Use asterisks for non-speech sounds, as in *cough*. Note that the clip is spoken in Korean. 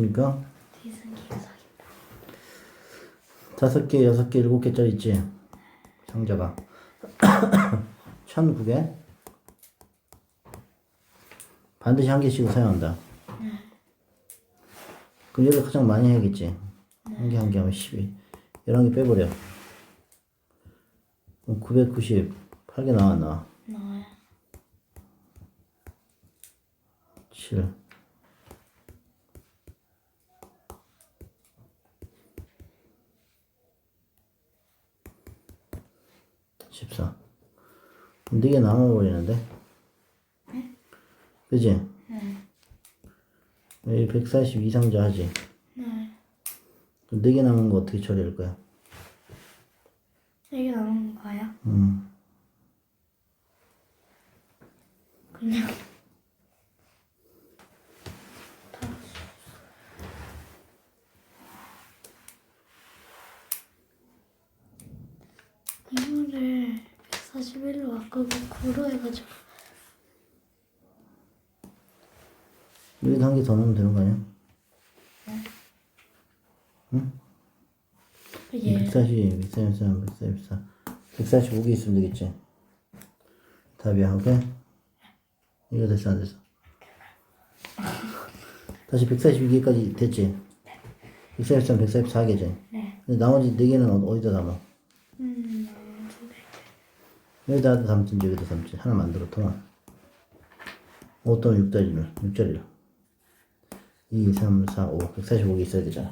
그러니까. 다섯 개, 여섯 개, 일곱 개짜리 있지? 상자가. *coughs* 천구 개. 반드시 한 개씩은 사용한다. 그럼 얘를 가장 많이 해야겠지? 한 개, 한 개 하면 12. 11개 빼버려. 그럼 998개 나왔나? 나와요. 7. 십사. 그럼 네개 남아버리는데? 그지? 네. 여기 140 이상자 하지? 네. 그럼 네개 남은 거 어떻게 처리할 거야? 이게 나온 건가요? 음. 그냥 이거를 141로 바꾸고 9로 해가지고 여기다 한개 더 넣으면 되는 거 아니야? 이게 140, 143, 144. 145개 있으면 되겠지? 답이야, 오케이? 이거 됐어, 안 됐어? 다시 142개까지 됐지? 143, 144개지? 네. 근데 나머지 4개는 어디다 담아? 음, 여기다 담든지 여기다 담든지 하나 만들어 통화. 어떤 6자리를 6자리를 2, 3, 4, 5 145개 있어야 되잖아